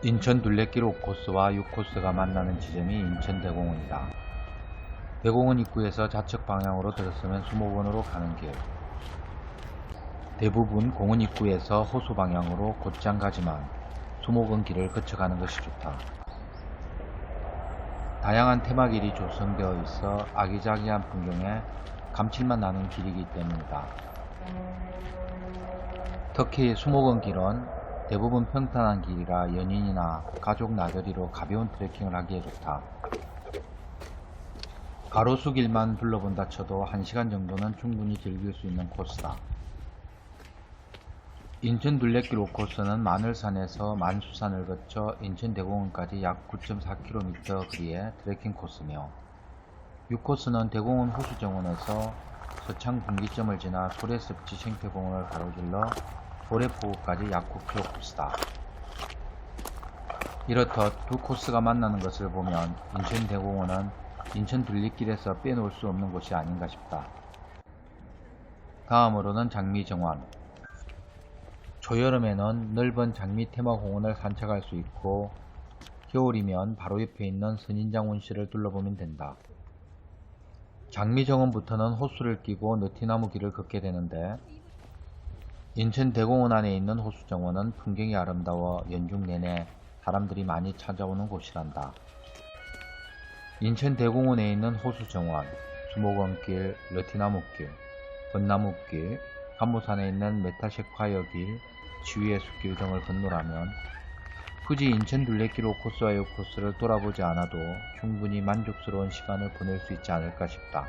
인천 둘레길 5코스와 6코스가 만나는 지점이 인천대공원이다. 대공원 입구에서 좌측 방향으로 들어서면 수목원으로 가는 길. 대부분 공원 입구에서 호수 방향으로 곧장 가지만 수목원 길을 거쳐가는 것이 좋다. 다양한 테마길이 조성되어 있어 아기자기한 풍경에 감칠맛 나는 길이기 때문이다. 특히 수목원 길은 대부분 평탄한 길이라 연인이나 가족 나들이로 가벼운 트레킹을 하기에 좋다. 가로수 길만 둘러본다 쳐도 1시간 정도는 충분히 즐길 수 있는 코스다. 인천 둘레길 5코스는 마늘산에서 만수산을 거쳐 인천대공원까지 약 9.4km 거리의 트레킹 코스며 6코스는 대공원 호수정원에서 서창 분기점을 지나 소래습지 생태공원을 가로질러 소래포구까지 약 9km 코스다. 이렇듯 두 코스가 만나는 것을 보면 인천대공원은 인천 둘리길에서 빼놓을 수 없는 곳이 아닌가 싶다. 다음으로는 장미정원. 초여름에는 넓은 장미 테마공원을 산책할 수 있고 겨울이면 바로 옆에 있는 선인장 원시를 둘러보면 된다. 장미정원부터는 호수를 끼고 느티나무 길을 걷게 되는데 인천 대공원 안에 있는 호수정원은 풍경이 아름다워 연중 내내 사람들이 많이 찾아오는 곳이란다. 인천 대공원에 있는 호수정원, 수목원길, 느티나무길, 벚나무길, 감모산에 있는 메타세콰이어길, 지위의 숲길 등을 건너라면 굳이 인천 둘레길 5코스와 6코스를 돌아보지 않아도 충분히 만족스러운 시간을 보낼 수 있지 않을까 싶다.